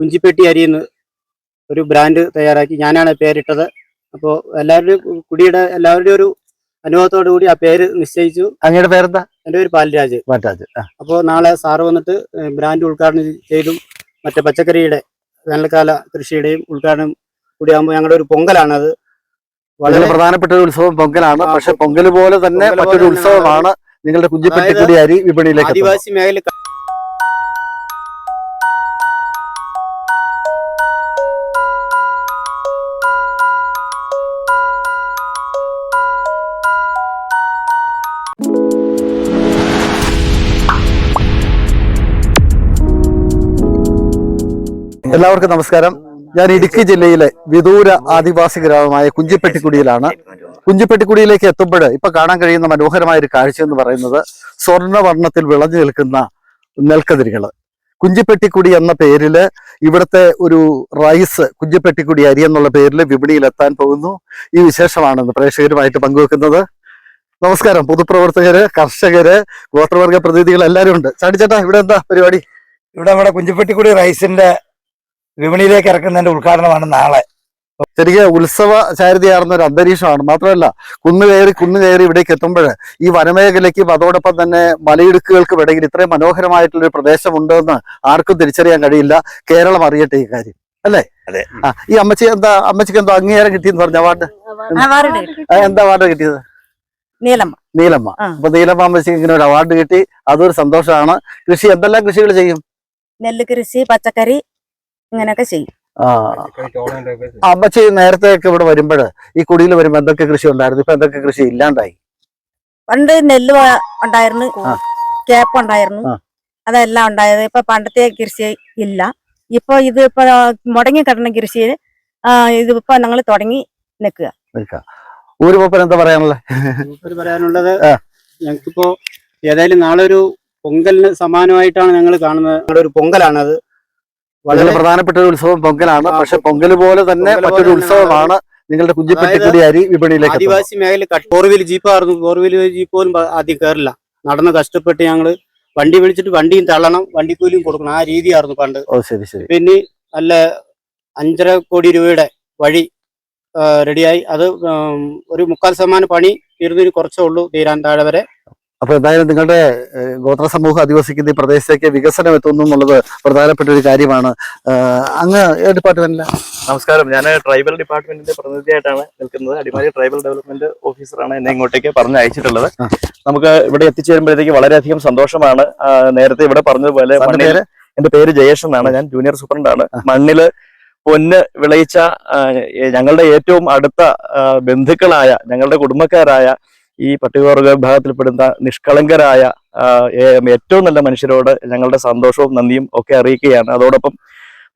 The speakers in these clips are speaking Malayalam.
കുഞ്ചിപ്പെട്ടി അരിയെന്ന് ഒരു ബ്രാൻഡ് തയ്യാറാക്കി. ഞാനാണ് പേരിട്ടത്. അപ്പോൾ എല്ലാവരുടെയും കുടിയുടെ എല്ലാവരുടെയും ഒരു അനുഭവത്തോടു കൂടി ആ പേര് നിശ്ചയിച്ചു. അങ്ങയുടെ പേരെന്താ? എന്റെ പേര് പാൽരാജ്. മാറ്റാജ് ആ. അപ്പോൾ നാളെ സാറ് വന്നിട്ട് ബ്രാൻഡ് ഉദ്ഘാടനം ചെയ്തും മറ്റേ പച്ചക്കറിയുടെ വേനൽക്കാല കൃഷിയുടെയും ഉദ്ഘാടനം കൂടിയാകുമ്പോൾ ഞങ്ങളുടെ ഒരു പൊങ്കലാണത്. വളരെ വളരെ പ്രധാനപ്പെട്ട ഒരു ഉത്സവം പൊങ്കലാണ്. പക്ഷെ പൊങ്കൽ പോലെ തന്നെ മറ്റൊരു ഉത്സവമാണ് നിങ്ങളുടെ കുഞ്ഞിപ്പെട്ടിക്കുടി അരി വിപണിയിലേക്ക് ആദിവാസി മേഖല എല്ലാവർക്കും നമസ്കാരം. ഞാൻ ഇടുക്കി ജില്ലയിലെ വിദൂര ആദിവാസി ഗ്രാമമായ കുഞ്ചിപ്പെട്ടിക്കുടിയിലാണ്. കുഞ്ചിപ്പെട്ടിക്കുടിയിലേക്ക് എത്തുമ്പോൾ ഇപ്പൊ കാണാൻ കഴിയുന്ന മനോഹരമായ ഒരു കാഴ്ച എന്ന് പറയുന്നത് സ്വർണവർണത്തിൽ വിളഞ്ഞു നിൽക്കുന്ന നെൽക്കതിരുകൾ. കുഞ്ചിപ്പെട്ടിക്കുടി എന്ന പേരിൽ ഇവിടുത്തെ ഒരു റൈസ് കുഞ്ചിപ്പെട്ടിക്കുടി അരി എന്നുള്ള പേരിൽ വിപണിയിൽ എത്താൻ പോകുന്നു. ഈ വിശേഷമാണ് പ്രേക്ഷകരുമായിട്ട് പങ്കുവെക്കുന്നത് നമസ്കാരം. പൊതുപ്രവർത്തകര് കർഷകര് ഗോത്രവർഗ പ്രതിനിധികൾ എല്ലാവരും ഉണ്ട്. ചാടിച്ചേട്ടാ ഇവിടെ എന്താ പരിപാടി? ഇവിടെ നമ്മുടെ കുഞ്ചിപ്പെട്ടിക്കുടി റൈസിന്റെ വിപണിയിലേക്ക് ഇറക്കുന്നതിന്റെ ഉദ്ഘാടനമാണ് നാളെ. ശരിക്കും ഉത്സവ ചാരിതയാർന്ന ഒരു അന്തരീക്ഷമാണ്. മാത്രമല്ല കുന്നു കയറി കുന്നു കയറി ഇവിടേക്ക് എത്തുമ്പോൾ ഈ വനമേഖലയ്ക്കും അതോടൊപ്പം തന്നെ മലയിടുക്കുകൾക്കും ഇടയിൽ ഇത്രയും മനോഹരമായിട്ടുള്ള ഒരു പ്രദേശമുണ്ടെന്ന് ആർക്കും തിരിച്ചറിയാൻ കഴിയില്ല. കേരളം അറിയട്ടെ ഈ കാര്യം. അല്ലേ? അതെ. ആ ഈ അമ്മച്ചി എന്താ അമ്മച്ചിക്ക് എന്തോ അംഗീകാരം കിട്ടിയെന്ന് പറഞ്ഞ അവാർഡ്? എന്താ അവാർഡ് കിട്ടിയത്? നീലമ്മ. നീലമ്മ. അപ്പൊ നീലമ്മ അമ്മച്ചിക്ക് ഇങ്ങനെ ഒരു അവാർഡ് കിട്ടി. അതൊരു സന്തോഷമാണ്. കൃഷി എന്തെല്ലാം കൃഷികൾ ചെയ്യും? നെല്ല് കൃഷി പച്ചക്കറി ഇങ്ങനെയൊക്കെ ചെയ്യും. ആ. അമ്മച്ചി നേരത്തെ ഇവിടെ വരുമ്പോൾ ഈ കുടിയിൽ വരുമ്പോ എന്തൊക്കെ കൃഷി ഉണ്ടായിരുന്നു? ഇപ്പൊ എന്തൊക്കെ കൃഷി ഇല്ലാണ്ടായി? പണ്ട് നെല്ല് ഉണ്ടായിരുന്നു. കേപ്പ് ഉണ്ടായിരുന്നു. അതെല്ലാം ഉണ്ടായത്. ഇപ്പൊ പണ്ടത്തെ കൃഷി ഇല്ല. ഇപ്പൊ ഇത് ഇപ്പൊ മുടങ്ങി കിടന്ന കൃഷിയിൽ ഇത് ഇപ്പൊ ഞങ്ങൾ തുടങ്ങി നിൽക്കുക. ഒരു ഊരുമൂപ്പൻ എന്താ പറയാനുള്ളത് പറയാനുള്ളത്. ഞങ്ങൾക്കിപ്പോ ഏതായാലും നാളെ ഒരു പൊങ്കലിന് സമാനമായിട്ടാണ് ഞങ്ങൾ കാണുന്നത്. ഒരു പൊങ്കലാണത്. വളരെ പ്രധാനപ്പെട്ട ഒരു ഉത്സവം പൊങ്കലാണ്. പക്ഷെ പൊങ്കൽ പോലെ തന്നെ മറ്റൊരു ഉത്സവമാണ് നിങ്ങളുടെ കുഞ്ഞിപ്പെട്ടിക്കുടി അരി വിപണിയിലേക്ക്. ആദിവാസി മേഖല ഫോർ ജീപ്പ് ജീപ്പായിരുന്നു ഫോർ ജീപ്പ് പോലും ആദ്യം കയറില്ല നടന്ന് കഷ്ടപ്പെട്ട് ഞങ്ങൾ വണ്ടി വിളിച്ചിട്ട് വണ്ടിയും തള്ളണം വണ്ടിക്കൂലിയും കൊടുക്കണം. ആ രീതിയായിരുന്നു പണ്ട്. ഓ ശരി ശരി. പിന്നെ നല്ല അഞ്ചര കോടി രൂപയുടെ വഴി റെഡിയായി. അത് ഒരു മുക്കാൽ ശതമാനം പണി തീർന്നൊരു കുറച്ചേ ഉള്ളൂ തീരാൻ താഴെ വരെ. അപ്പൊ എന്തായാലും നിങ്ങളുടെ ഗോത്ര സമൂഹം അധിവസിക്കുന്ന ഈ പ്രദേശത്തേക്ക് വികസനം എത്തുന്നു എന്നുള്ളത് പ്രധാനപ്പെട്ട ഒരു കാര്യമാണ്. അങ്ങ് ഏത് ഡിപ്പാർട്ട്മെന്റില നമസ്കാരം. ഞാൻ ട്രൈബൽ ഡിപ്പാർട്ട്മെന്റിന്റെ പ്രതിനിധിയായിട്ടാണ് നിൽക്കുന്നത്. അടിമാലി ട്രൈബൽ ഡെവലപ്മെന്റ് ഓഫീസറാണ് എന്നെ ഇങ്ങോട്ടേക്ക് പറഞ്ഞ് അയച്ചിട്ടുള്ളത് നമുക്ക് ഇവിടെ എത്തിച്ചേരുമ്പോഴത്തേക്ക് വളരെയധികം സന്തോഷമാണ്. നേരത്തെ ഇവിടെ പറഞ്ഞതുപോലെ മണ്ണിൽ എന്റെ പേര് ജയേഷ് എന്നാണ്. ഞാൻ ജൂനിയർ സൂപ്രണ്ടാണ് മണ്ണിൽ പൊന്ന് വിളയിച്ച ഞങ്ങളുടെ ഏറ്റവും അടുത്ത ബന്ധുക്കളായ ഞങ്ങളുടെ കുടുംബക്കാരായ ഈ പട്ടികവർഗ വിഭാഗത്തിൽപ്പെടുന്ന നിഷ്കളങ്കരായ ഏറ്റവും നല്ല മനുഷ്യരോട് ഞങ്ങളുടെ സന്തോഷവും നന്ദിയും ഒക്കെ അറിയിക്കുകയാണ്. അതോടൊപ്പം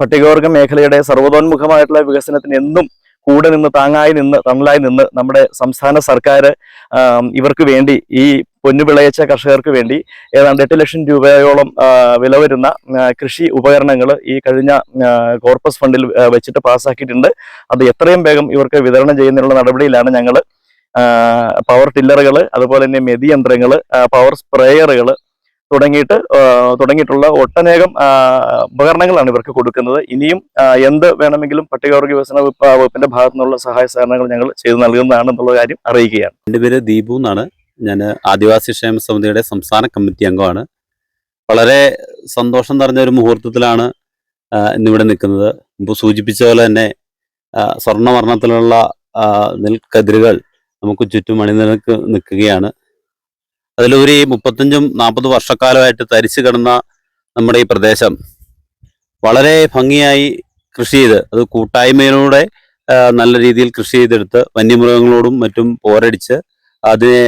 പട്ടികവർഗ മേഖലയുടെ സർവതോന്മുഖമായിട്ടുള്ള വികസനത്തിന് എന്നും കൂടെ നിന്ന് താങ്ങായി നിന്ന് തണലായി നിന്ന് നമ്മുടെ സംസ്ഥാന സർക്കാർ ഇവർക്ക് വേണ്ടി ഈ പൊന്നു വിളയിച്ച കർഷകർക്ക് വേണ്ടി ഏതാണ്ട് എട്ട് ലക്ഷം രൂപയോളം വില വരുന്ന കൃഷി ഉപകരണങ്ങൾ ഈ കഴിഞ്ഞ കോർപ്പസ് ഫണ്ടിൽ വെച്ചിട്ട് പാസ്സാക്കിയിട്ടുണ്ട്. അത് എത്രയും വേഗം ഇവർക്ക് വിതരണം ചെയ്യുന്നതിനുള്ള നടപടിയിലാണ് ഞങ്ങൾ പവർ ടില്ലറുകൾ അതുപോലെ തന്നെ മെതി യന്ത്രങ്ങൾ പവർ സ്പ്രേയറുകൾ തുടങ്ങിയിട്ട് തുടങ്ങിയിട്ടുള്ള ഒട്ടനേകം ഉപകരണങ്ങളാണ് ഇവർക്ക് കൊടുക്കുന്നത്. ഇനിയും എന്ത് വേണമെങ്കിലും പട്ടികവർഗ വികസന വകുപ്പ് വകുപ്പിന്റെ ഭാഗത്തു നിന്നുള്ള സഹായ സഹകരണങ്ങൾ ഞങ്ങൾ ചെയ്തു നൽകുന്നതാണ് എന്നുള്ള കാര്യം അറിയിക്കുകയാണ്. എന്റെ പേര് ദീപു എന്നാണ്. ഞാൻ ആദിവാസി ക്ഷേമ സമിതിയുടെ സംസ്ഥാന കമ്മിറ്റി അംഗമാണ്. വളരെ സന്തോഷം നിറഞ്ഞ ഒരു മുഹൂർത്തത്തിലാണ് ഇന്നിവിടെ നിൽക്കുന്നത്. മുമ്പ് സൂചിപ്പിച്ച പോലെ തന്നെ സ്വർണവർണത്തിലുള്ള നെൽക്കതിരുകൾ നമുക്ക് ചുറ്റും അണിനിരക്ക് നിൽക്കുകയാണ്. അതിലൊരു മുപ്പത്തഞ്ചും നാൽപ്പത് വർഷക്കാലമായിട്ട് തരിച്ചു കിടന്ന നമ്മുടെ ഈ പ്രദേശം വളരെ ഭംഗിയായി കൃഷി ചെയ്ത് അത് കൂട്ടായ്മയിലൂടെ നല്ല രീതിയിൽ കൃഷി ചെയ്തെടുത്ത് വന്യമൃഗങ്ങളോടും മറ്റും പോരടിച്ച് അതിനെ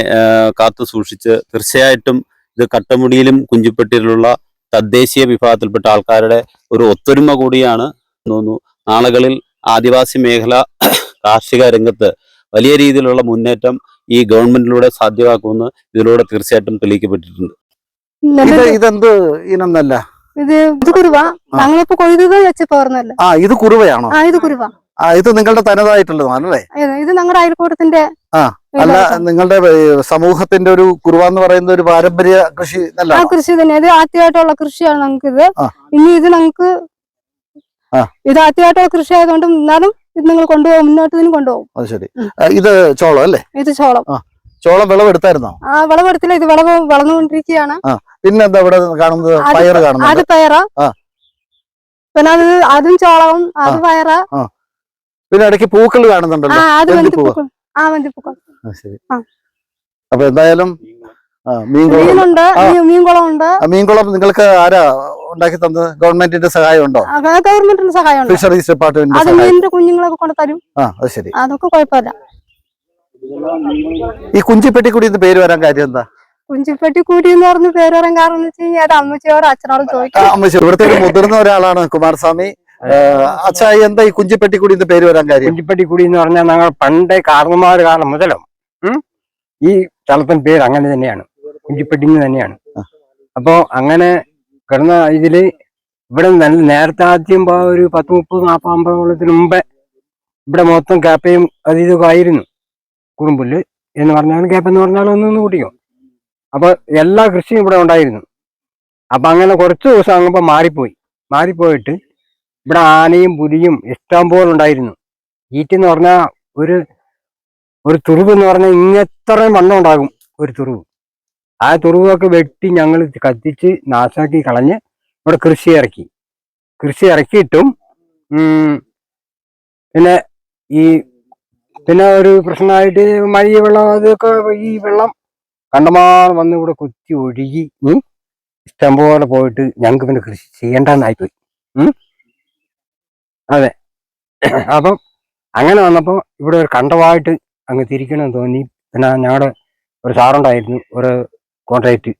കാത്തു സൂക്ഷിച്ച് തീർച്ചയായിട്ടും ഇത് കട്ടമുടിയിലും കുഞ്ചിപ്പെട്ടിയിലുള്ള തദ്ദേശീയ വിഭാഗത്തിൽപ്പെട്ട ആൾക്കാരുടെ ഒരു ഒത്തൊരുമ കൂടിയാണ് തോന്നുന്നു. നാളുകളിൽ ആദിവാസി മേഖല കാർഷിക രംഗത്ത് വലിയ രീതിയിലുള്ള മുന്നേറ്റം ഈ ഗവൺമെന്റിലൂടെ സാധ്യമാക്കുമെന്ന് ഇതിലൂടെ തീർച്ചയായിട്ടും തെളിയിക്കപ്പെട്ടിട്ടുണ്ട്. ഇത് ഇതെന്ത് ഇനം നെല്ല ഇത് ഇത് കുരുവ. ഞങ്ങളിപ്പോ കൊയ്തത് വെച്ച് പോർന്നല്ല ആ ഇത് കുറുവയാണോ ആ ഇത് കുറുവ ആ ഇത് നിങ്ങളുടെ തനതായിട്ടുള്ളതാണല്ലേ ഇത് ഇത് ഞങ്ങളുടെ അയൽക്കൂട്ടത്തിന്റെ ആ, അല്ല നിങ്ങളുടെ സമൂഹത്തിന്റെ ഒരു കുറുവ എന്ന് പറയുന്ന ഒരു പാരമ്പര്യ കൃഷി ആ കൃഷി തന്നെ. ഇത് ആദ്യമായിട്ടുള്ള കൃഷിയാണ് ഞങ്ങൾക്ക് ഇത് ഇനി ഇത് ഞങ്ങൾക്ക് ആ. ഇത് ആദ്യമായിട്ടുള്ള കൃഷി ആയതുകൊണ്ട് എന്നാലും ഇത് നിങ്ങൾ കൊണ്ടുപോകും മുന്നോട്ട് ഇതിന് കൊണ്ടുപോകും. അത് ശരി. ഇത് ചോളം അല്ലേ? ഇത് ചോളം. ചോളം വിളവെടുത്തായിരുന്നോ? ആ വിളവെടുത്തില്ല ഇത് വിളവ് വളർന്നുകൊണ്ടിരിക്കുകയാണ്. പിന്നെ എന്താ ഇവിടെ കാണുന്നത്? അത് പയർ അത് പയറ. ആ. പിന്നെ അത് അതും ചോളവും അത് പയറ. പിന്നെ ഇടയ്ക്ക് പൂക്കൾ കാണുന്നുണ്ടല്ലോ. അത് ആ വന്തിപ്പൂക്കൾ ശരി. അപ്പൊ എന്തായാലും മീൻകുളം. ഉണ്ട് മീൻകുളം നിങ്ങൾക്ക് ആരാ ഉണ്ടാക്കി തന്നത് ഗവൺമെന്റിന്റെ സഹായം ഉണ്ടോ ആ, ഗവൺമെന്റിന്റെ സഹായമുണ്ട്? ഫിഷറീസ് അത് സഹായം. മീനിന്റെ കുഞ്ഞുങ്ങളൊക്കെ കൊണ്ട് തരും. ആ അത് ശരി. അതൊക്കെ കുഴപ്പമില്ല. ഈ കുഞ്ചിപ്പെട്ടിക്കുടി എന്ന് പേര് വരാൻ കാര്യം എന്താ? കുഞ്ചിപ്പെട്ടി കൂടി എന്ന് പറഞ്ഞ പേര് വരാൻ കാരണം എന്ന് വെച്ച് കഴിഞ്ഞാൽ അത് അമ്മച്ചിയോട് അച്ഛനോട് ചോദിക്കാം. അമ്മച്ചി ഇവിടുത്തെ മുതിർന്ന ഒരാളാണ് കുമാരസ്വാമി. അച്ഛാ എന്താ ഈ കുഞ്ചിപ്പെട്ടിക്കുടി എന്ന് പേര് വരാൻ കാര്യം? കുഞ്ചിപ്പട്ടിക്കുടി എന്ന് പറഞ്ഞാൽ ഞങ്ങൾ പണ്ടേ കാർന്നമാർ കാലം മുതലും ഈ സ്ഥലത്തിന് പേര് അങ്ങനെ തന്നെയാണ്. കുഞ്ചിപ്പെട്ടി തന്നെയാണ്. അപ്പോ അങ്ങനെ കിടന്ന ഇതിൽ ഇവിടെ നല്ല നേരത്തെ ആദ്യം ഒരു പത്ത് മുപ്പത് നാൽപ്പത് അമ്പത് കൊല്ലത്തിന് മുമ്പേ ഇവിടെ മൊത്തം കാപ്പയും അത് ഇതൊക്കെ ആയിരുന്നു. കുറുമ്പുല്ല് എന്ന് പറഞ്ഞാൽ കാപ്പ എന്ന് പറഞ്ഞാൽ ഒന്നൊന്ന് കൂട്ടിക്കും. അപ്പൊ എല്ലാ കൃഷിയും ഇവിടെ ഉണ്ടായിരുന്നു. അപ്പൊ അങ്ങനെ കുറച്ച് ദിവസം ആകുമ്പോ മാറിപ്പോയി. മാറിപ്പോയിട്ട് ഇവിടെ ആനയും പുലിയും ഇഷ്ടം പോലെ ഉണ്ടായിരുന്നു. ഈറ്റെന്ന് പറഞ്ഞാൽ ഒരു ഒരു തുറുവ് എന്ന് പറഞ്ഞാൽ ഇങ്ങത്രയും വണ്ണം ഉണ്ടാകും ഒരു തുറുവ് ആ തുറവൊക്കെ വെട്ടി ഞങ്ങൾ കത്തിച്ച് നാശാക്കി കളഞ്ഞ് ഇവിടെ കൃഷി ഇറക്കി. കൃഷി ഇറക്കിയിട്ടും പിന്നെ ഈ പിന്നെ ഒരു പ്രശ്നമായിട്ട് മഴ വെള്ളം അതൊക്കെ ഈ വെള്ളം കണ്ടമാർ വന്ന് ഇവിടെ കുത്തി ഒഴുകി ഉം, ഇഷ്ടംപോലെ പോയിട്ട് ഞങ്ങൾക്ക് പിന്നെ കൃഷി ചെയ്യേണ്ടെന്നായിപ്പോയി അതെ. അപ്പം അങ്ങനെ വന്നപ്പോൾ ഇവിടെ ഒരു കണ്ടമായിട്ട് അങ്ങ് തിരിക്കണം തോന്നി. പിന്നെ ഞങ്ങളുടെ ഒരു സാറുണ്ടായിരുന്നു ഒരു കോൺട്രാക്ട്.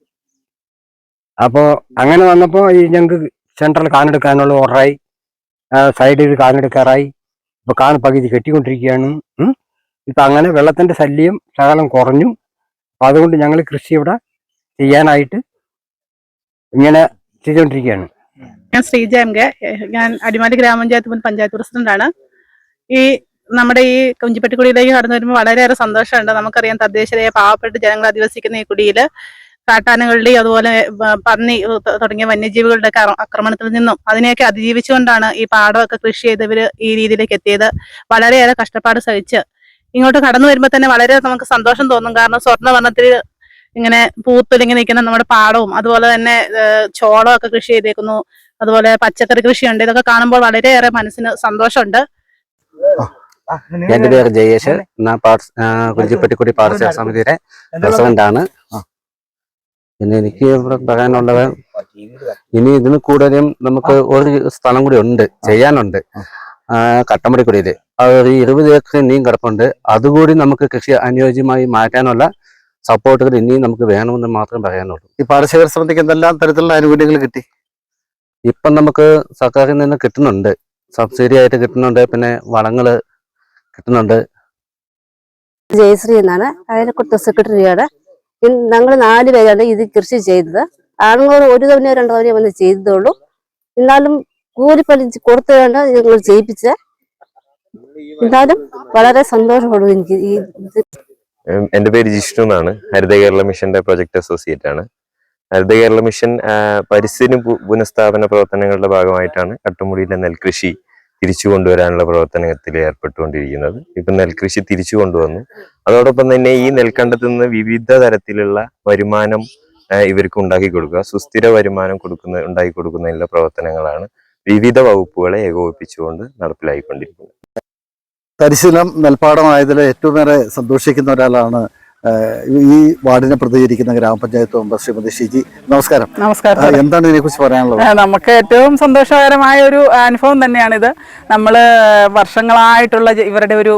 അപ്പോൾ അങ്ങനെ വന്നപ്പോൾ ഈ ഞങ്ങൾക്ക് സെൻട്രൽ കാണെടുക്കാനുള്ള ഓർഡറായി സൈഡിൽ കാണെടുക്കാറായി ഇപ്പോൾ കാൺ പകുതി കെട്ടിക്കൊണ്ടിരിക്കുകയാണ്. ഇപ്പം അങ്ങനെ വെള്ളത്തിന്റെ ശല്യം ശകലം കുറഞ്ഞു. അപ്പോൾ അതുകൊണ്ട് ഞങ്ങൾ കൃഷി ഇവിടെ ചെയ്യാനായിട്ട് ഇങ്ങനെ ചെയ്തുകൊണ്ടിരിക്കുകയാണ്. ഞാൻ ശ്രീജ എം കെ. ഞാൻ അടിമാലി ഗ്രാമപഞ്ചായത്ത് മുൻ പഞ്ചായത്ത് പ്രസിഡന്റാണ്. ഈ നമ്മുടെ ഈ കുഞ്ചിപ്പെട്ടിക്കുടിയിലേക്ക് കടന്നു വരുമ്പോൾ വളരെയേറെ സന്തോഷമുണ്ട്. നമുക്കറിയാം തദ്ദേശീയ പാവപ്പെട്ട ജനങ്ങൾ അധിവസിക്കുന്ന ഈ കുടിയിൽ കാട്ടാനകളുടെയും അതുപോലെ പന്നി തുടങ്ങിയ വന്യജീവികളുടെ ആക്രമണത്തിൽ നിന്നും അതിനെയൊക്കെ അതിജീവിച്ചുകൊണ്ടാണ് ഈ പാടമൊക്കെ കൃഷി ചെയ്തവർ ഈ രീതിയിലേക്ക് എത്തിയത്. വളരെയേറെ കഷ്ടപ്പാട് സഹിച്ച് ഇങ്ങോട്ട് കടന്നു വരുമ്പോൾ തന്നെ വളരെ നമുക്ക് സന്തോഷം തോന്നും. കാരണം സ്വർണവർണത്തിൽ ഇങ്ങനെ പൂത്തുലിങ്ങി നിൽക്കുന്ന നമ്മുടെ പാടവും അതുപോലെ തന്നെ ചോളമൊക്കെ കൃഷി ചെയ്തേക്കുന്നു. അതുപോലെ പച്ചക്കറി കൃഷിയുണ്ട്. ഇതൊക്കെ കാണുമ്പോൾ വളരെയേറെ മനസ്സിന് സന്തോഷമുണ്ട്. എന്റെ പേര് ജയേഷ്. കുഞ്ചിപ്പെട്ടിക്കുടി പാടശേഖര സമിതിയുടെ പ്രസിഡന്റ് ആണ് പിന്നെ എനിക്ക് ഇവിടെ പറയാനുള്ളത് ഇനി ഇതിന് കൂടുതലും നമുക്ക് ഒരു സ്ഥലം കൂടി ഉണ്ട് ചെയ്യാനുണ്ട്. കട്ടമ്പടിക്കുടിയിൽ. ഒരു ഇരുപത് ഏക്കർ ഇനിയും കിടപ്പുണ്ട്. അതുകൂടി നമുക്ക് കൃഷി അനുയോജ്യമായി മാറ്റാനുള്ള സപ്പോർട്ടുകൾ ഇനിയും നമുക്ക് വേണമെന്ന് മാത്രം പറയാനുള്ളൂ. ഈ പാടശേഖര സമിതിക്ക് എന്തെല്ലാം തരത്തിലുള്ള ആനുകൂല്യങ്ങൾ കിട്ടി? ഇപ്പം നമുക്ക് സർക്കാരിൽ നിന്ന് കിട്ടുന്നുണ്ട്. സബ്സിഡി ആയിട്ട് കിട്ടുന്നുണ്ട്. പിന്നെ വളങ്ങൾ കിട്ടുന്നുണ്ട്. ജയശ്രീ എന്നാണ്. അയൽക്കൂട്ട സെക്രട്ടറിയാണ്. ഞങ്ങൾ നാല് പേരാണ് ഇത് കൃഷി ചെയ്തത്. ആണുങ്ങൾ ഒരു തവണയോ രണ്ടോ തവണയോ വന്ന് ചെയ്തതുള്ളൂ എന്നാലും കൂലിപ്പണി കൊടുത്തുകൊണ്ട് ഞങ്ങൾ ചെയ്യിപ്പിച്ച എന്നാലും വളരെ സന്തോഷമുള്ളൂ എനിക്ക് ഈ എന്റെ എന്റെ പേര് ജിഷ്ണു എന്നാണ്. ഹരിത കേരള മിഷന്റെ പ്രൊജക്ട് അസോസിയേറ്റ് ആണ്. ഹരിത കേരള മിഷൻ പരിസ്ഥിതി പുനഃസ്ഥാപന പ്രവർത്തനങ്ങളുടെ ഭാഗമായിട്ടാണ് കട്ടുമുടിയിലെ നെൽകൃഷി തിരിച്ചു കൊണ്ടുവരാനുള്ള പ്രവർത്തനത്തിൽ ഏർപ്പെട്ടുകൊണ്ടിരിക്കുന്നത്. ഇപ്പൊ നെൽകൃഷി തിരിച്ചു കൊണ്ടുവന്നു അതോടൊപ്പം തന്നെ ഈ നെൽക്കണ്ടത്തിൽ നിന്ന് വിവിധ തരത്തിലുള്ള വരുമാനം ഇവർക്ക് ഉണ്ടാക്കി കൊടുക്കുക. സുസ്ഥിര വരുമാനം കൊടുക്കുന്ന ഉണ്ടാക്കി കൊടുക്കുന്നതിനുള്ള പ്രവർത്തനങ്ങളാണ് വിവിധ വകുപ്പുകളെ ഏകോപിപ്പിച്ചുകൊണ്ട് നടപ്പിലായിക്കൊണ്ടിരിക്കുന്നത്. പരിശീലനം നെൽപ്പാടമായതിൽ ഏറ്റവും ഏറെ സന്തോഷിക്കുന്ന ഒരാളാണ് ഈ വാർഡിനെ പ്രതികരിക്കുന്ന ഗ്രാമപഞ്ചായത്ത് മെമ്പർ ശ്രീമതി ഷിജി നമസ്കാരം. നമസ്കാരം. എന്താണ് ഇതിനെക്കുറിച്ച് പറയാനുള്ളത്? നമുക്ക് ഏറ്റവും സന്തോഷകരമായ ഒരു അനുഭവം തന്നെയാണിത്. നമ്മൾ വർഷങ്ങളായിട്ടുള്ള ഇവരുടെ ഒരു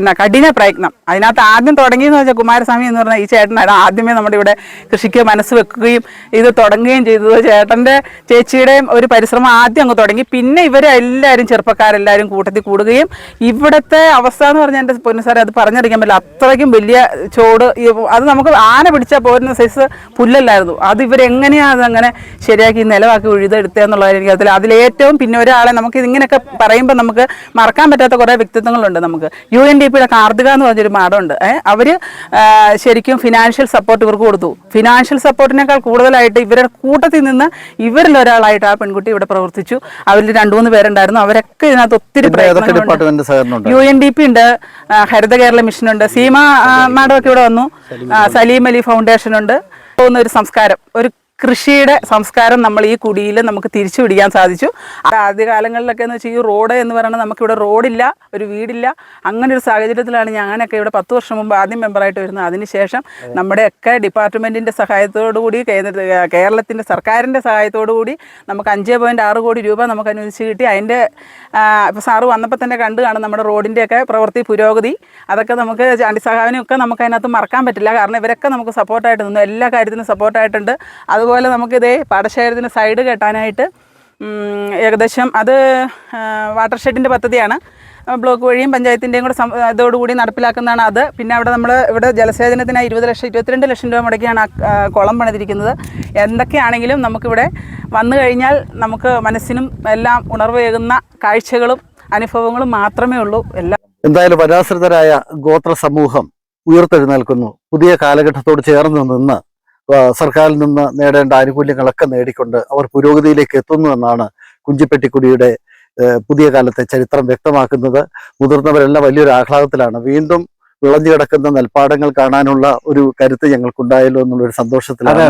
എന്നാ കഠിന പ്രയത്നം. അതിനകത്ത് ആദ്യം തുടങ്ങിയെന്ന് വെച്ചാൽ കുമാരസ്വാമി എന്ന് പറഞ്ഞ ഈ ചേട്ടനാണ് ആദ്യമേ നമ്മുടെ ഇവിടെ കൃഷിക്ക് മനസ്സ് വെക്കുകയും ഇത് തുടങ്ങുകയും ചെയ്തത്. ചേട്ടന്റെ ചേച്ചിയുടെയും ഒരു പരിശ്രമം ആദ്യം അങ്ങ് തുടങ്ങി. പിന്നെ ഇവരെ എല്ലാവരും ചെറുപ്പക്കാരെല്ലാവരും കൂട്ടത്തിൽ കൂടുകയും ഇവിടുത്തെ അവസ്ഥ എന്ന് പറഞ്ഞാൽ എന്റെ പൊന്നു സാറേ അത് പറഞ്ഞറിയിക്കാൻ പറ്റില്ല. അത്രയ്ക്കും വലിയ ചോട് അത് നമുക്ക് ആന പിടിച്ചാൽ പോരുന്ന സൈസ് പുല്ലല്ലായിരുന്നു. അത് ഇവരെങ്ങനെയാണ് അതങ്ങനെ ശരിയാക്കി നിലവാക്കി ഉഴുതെടുത്തതെന്നുള്ളത് എനിക്ക് അതിൽ അതിലേറ്റവും പിന്നെ ഒരാളെ നമുക്ക് ഇതിങ്ങനെയൊക്കെ പറയുമ്പോൾ നമുക്ക് മറക്കാൻ പറ്റാത്ത കുറേ വ്യക്തിത്വങ്ങളുണ്ട് നമുക്ക്. യു എൻ ഡി പിയുടെ കാർത്തിക എന്ന് പറഞ്ഞൊരു മാഡമുണ്ട്. അവർ ശരിക്കും ഫിനാൻഷ്യൽ സപ്പോർട്ട് ഇവർക്ക് കൊടുത്തു. ഫിനാൻഷ്യൽ സപ്പോർട്ടിനേക്കാൾ കൂടുതലായിട്ട് ഇവരുടെ കൂട്ടത്തിൽ നിന്ന് ഇവരിൽ ഒരാളായിട്ട് ആ പെൺകുട്ടി ഇവിടെ പ്രവർത്തിച്ചു. അവരിൽ രണ്ടു മൂന്ന് പേരുണ്ടായിരുന്നു. അവരൊക്കെ ഇതിനകത്ത് ഒത്തിരി യു എൻ ഡി പി ഉണ്ട് ഹരിത കേരള മിഷൻ ഉണ്ട് സീമ ആ, മാഡം ഒക്കെ ഇവിടെ വന്നു. സലീം അലി ഫൗണ്ടേഷൻ ഉണ്ട് പോകുന്ന ഒരു സംസ്കാരം ഒരു കൃഷിയുടെ സംസ്കാരം നമ്മൾ ഈ കുടിയിൽ നമുക്ക് തിരിച്ചു പിടിക്കാൻ സാധിച്ചു. ആദ്യ കാലങ്ങളിലൊക്കെ എന്ന് വെച്ചാൽ ഈ റോഡ് എന്ന് പറയുന്നത് നമുക്കിവിടെ റോഡില്ല ഒരു വീടില്ല. അങ്ങനെ ഒരു സാഹചര്യത്തിലാണ് ഞാനൊക്കെ ഇവിടെ പത്ത് വർഷം മുമ്പ് ആദ്യം മെമ്പറായിട്ട് വരുന്നത്. അതിനുശേഷം നമ്മുടെയൊക്കെ ഡിപ്പാർട്ട്മെന്റിന്റെ സഹായത്തോടു കൂടി കേന്ദ്ര കേരളത്തിന്റെ സർക്കാരിന്റെ സഹായത്തോടു കൂടി നമുക്ക് അഞ്ച് പോയിന്റ് ആറ് കോടി രൂപ നമുക്ക് അനുവദിച്ച് കിട്ടി. അതിന്റെ ഇപ്പോൾ സാറ് വന്നപ്പോൾ തന്നെ കണ്ടു കാണും നമ്മുടെ റോഡിന്റെയൊക്കെ പ്രവൃത്തി പുരോഗതി. അതൊക്കെ നമുക്ക് ചാണ്ടി സഹാവിനെയൊക്കെ ഒക്കെ നമുക്ക് അതിനകത്ത് മറക്കാൻ പറ്റില്ല. കാരണം ഇവരൊക്കെ നമുക്ക് സപ്പോർട്ടായിട്ട് നിന്നു. എല്ലാ കാര്യത്തിനും സപ്പോർട്ടായിട്ടുണ്ട് അതുപോലെ നമുക്കിതേ പാടശേഖരത്തിന് സൈഡ് കെട്ടാനായിട്ട് ഏകദേശം അത് വാട്ടർ ഷെഡിന്റെ പദ്ധതിയാണ്. ബ്ലോക്ക് വഴിയും പഞ്ചായത്തിന്റെയും കൂടെ ഇതോടുകൂടി നടപ്പിലാക്കുന്നതാണ് അത്. പിന്നെ അവിടെ നമ്മൾ ഇവിടെ ജലസേചനത്തിനായി ഇരുപത് ലക്ഷം ഇരുപത്തിരണ്ട് ലക്ഷം രൂപ മുടക്കിയാണ് ആ കുളം പണിതിരിക്കുന്നത്. എന്തൊക്കെയാണെങ്കിലും നമുക്കിവിടെ വന്നു കഴിഞ്ഞാൽ നമുക്ക് മനസ്സിനും എല്ലാം ഉണർവേകുന്ന കാഴ്ചകളും അനുഭവങ്ങളും മാത്രമേ ഉള്ളൂ. എല്ലാം എന്തായാലും പരാശ്രിതരായ ഗോത്ര സമൂഹം ഉയർത്തെഴുന്നേൽക്കുന്നു. പുതിയ കാലഘട്ടത്തോട് ചേർന്ന് നിന്ന് സർക്കാരിൽ നിന്ന് നേടേണ്ട ആനുകൂല്യങ്ങളൊക്കെ നേടിക്കൊണ്ട് അവർ പുരോഗതിയിലേക്ക് എത്തുന്നു എന്നാണ് കുഞ്ചിപ്പെട്ടിക്കുടിയുടെ പുതിയ കാലത്തെ ചരിത്രം വ്യക്തമാക്കുന്നത്. മുതിർന്നവരെല്ലാം വലിയൊരു ആഹ്ലാദത്തിലാണ്. വീണ്ടും വിളഞ്ഞു കിടക്കുന്ന നെൽപ്പാടങ്ങൾ കാണാനുള്ള ഒരു കരുത്ത് ഞങ്ങൾക്കുണ്ടായല്ലോ എന്നുള്ളൊരു സന്തോഷത്തിലാണ്.